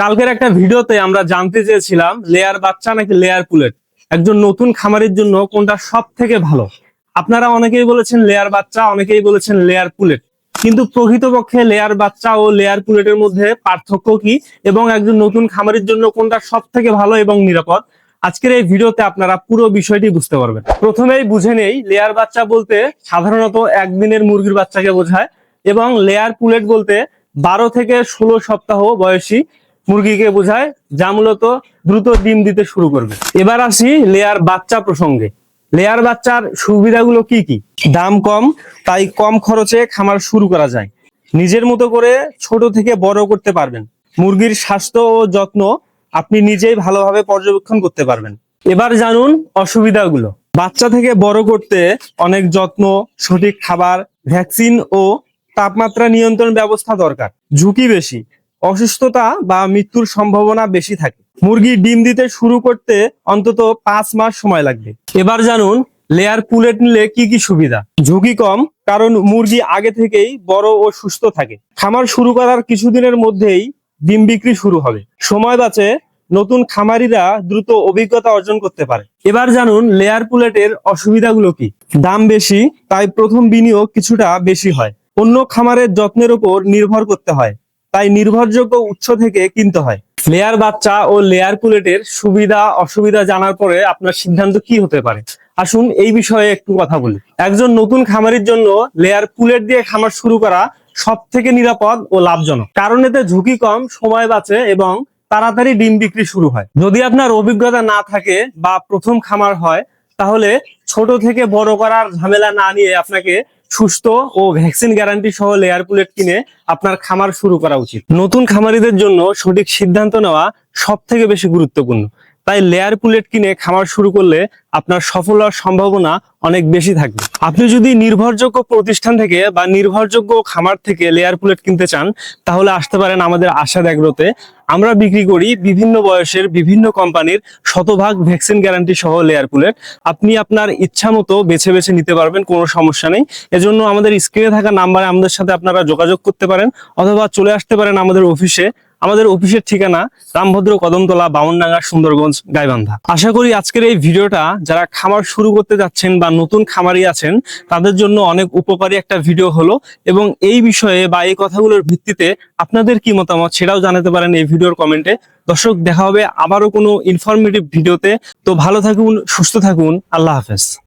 কালকের একটা ভিডিওতে আমরা জানতে চেয়েছিলাম লেয়ার বাচ্চা নাকি লেয়ার পুলেট একজন নতুন খামারের জন্য কোনটা সব থেকে ভালো? আপনারা অনেকেই বলেছেন লেয়ার বাচ্চা, অনেকেই বলেছেন লেয়ার পুলেট কিন্তু প্রকৃতপক্ষে লেয়ার বাচ্চা ও লেয়ার পুলেটের মধ্যে পার্থক্য কি? এবং একজন নতুন খামারের জন্য কোনটা সব থেকে ভালো এবং নিরাপদ? আজকের এই ভিডিওতে আপনারা পুরো বিষয়টি বুঝতে পারবেন। প্রথমেই বুঝে নেই লেয়ার বাচ্চা বলতে সাধারণত একদিনের মুরগির বাচ্চাকে বোঝায় এবং লেয়ার পুলেট বলতে বারো থেকে ষোলো সপ্তাহ বয়সী মুরগিকে বোঝায়, যা মূলত দ্রুত ডিম দিতে শুরু করবে। এবার আসি লেয়ার বাচ্চা প্রসঙ্গে। লেয়ার বাচ্চার সুবিধাগুলো কি কি? দাম কম, তাই কম খরচে খামার শুরু করা যায়। নিজের মতো করে ছোট থেকে বড় করতে পারবেন। মুরগির স্বাস্থ্য ও যত্ন আপনি নিজেই ভালোভাবে পর্যবেক্ষণ করতে পারবেন। এবার জানুন অসুবিধাগুলো। বাচ্চা থেকে বড় করতে অনেক যত্ন, সঠিক খাবার, ভ্যাকসিন ও তাপমাত্রা নিয়ন্ত্রণ ব্যবস্থা দরকার। ঝুঁকি বেশি অসুস্থতা বা মৃত্যুর সম্ভাবনা বেশি থাকে। মুরগি ডিম দিতে শুরু করতে অন্তত পাঁচ মাস সময় লাগবে। এবার জানুন, লেয়ার পুলেট নিলে কি কি সুবিধা? ঝুঁকি কম, কারণ মুরগি আগে থেকেই বড় ও সুস্থ থাকে। খামার শুরু করার কিছুদিনের মধ্যেই ডিম বিক্রি শুরু হবে। সময় বাঁচে নতুন খামারিরা দ্রুত অভিজ্ঞতা অর্জন করতে পারে। এবার জানুন, লেয়ার পুলেটের অসুবিধাগুলো কি? দাম বেশি, তাই প্রথম বিনিয়োগ কিছুটা বেশি হয়। অন্য খামারের যত্নের উপর নির্ভর করতে হয়। তাই নির্ভরযোগ্য উৎস থেকে কিনতে হয়। লেয়ার বাচ্চা ও লেয়ার পুলেটের সুবিধা, অসুবিধা জানার পরে আপনার সিদ্ধান্ত কি হতে পারে? আসুন এই বিষয়ে একটু কথা বলি। একজন নতুন খামারির জন্য লেয়ার পুলেট দিয়ে খামার শুরু করা সব থেকে নিরাপদ ও লাভজনক। কারণ এতে ঝুঁকি কম, সময় বাঁচে এবং তাড়াতাড়ি ডিম বিক্রি শুরু হয়। যদি আপনার অভিজ্ঞতা না থাকে বা প্রথম খামার হয়, তাহলে ছোট থেকে বড় করার ঝামেলা না নিয়ে আপনাকে সুস্থ ও ভ্যাকসিন গ্যারান্টি সহ লেয়ার পুলেট কিনে আপনার খামার শুরু করা উচিত। নতুন খামারিদের জন্য সঠিক সিদ্ধান্ত নেওয়া সব থেকে বেশি গুরুত্বপূর্ণ। তাই লেয়ার পুলেট কিনে খামার শুরু করলে আপনার সফল হওয়ার সম্ভাবনা অনেক বেশি থাকবে। আপনি যদি নির্ভরযোগ্য প্রতিষ্ঠান থেকে বা নির্ভরযোগ্য খামার থেকে লেয়ার পুলেট কিনতে চান, তাহলে আসতে পারেন আমাদের আশা এগ্রোতে। আমরা বিক্রি করি বিভিন্ন বয়সের বিভিন্ন কোম্পানির শতভাগ ভ্যাকসিন গ্যারান্টি সহ লেয়ার পুলেট আপনি আপনার ইচ্ছা মতো বেছে বেছে নিতে পারবেন, কোনো সমস্যা নেই। এজন্য আমাদের স্ক্রিনে থাকা নাম্বারে আমাদের সাথে আপনারা যোগাযোগ করতে পারেন, অথবা চলে আসতে পারেন আমাদের অফিসে আমাদের অফিসের ঠিকানা রামভদ্র কদমতলা, বামনডাঙ্গা, সুন্দরগঞ্জ, গাইবান্ধা। আশা করি আজকের এই ভিডিওটা যারা খামার শুরু করতে যাচ্ছেন বা নতুন খামারি আছেন, তাদের জন্য অনেক উপকারী একটা ভিডিও হলো এবং এই বিষয়ে বা এই কথাগুলোর ভিত্তিতে আপনাদের কি মতামত সেটাও জানাতে পারেন এই ভিডিওর কমেন্টে। দর্শক, দেখা হবে আবারও কোনো ইনফরমেটিভ ভিডিওতে। তো ভালো থাকুন, সুস্থ থাকুন, আল্লাহ হাফেজ।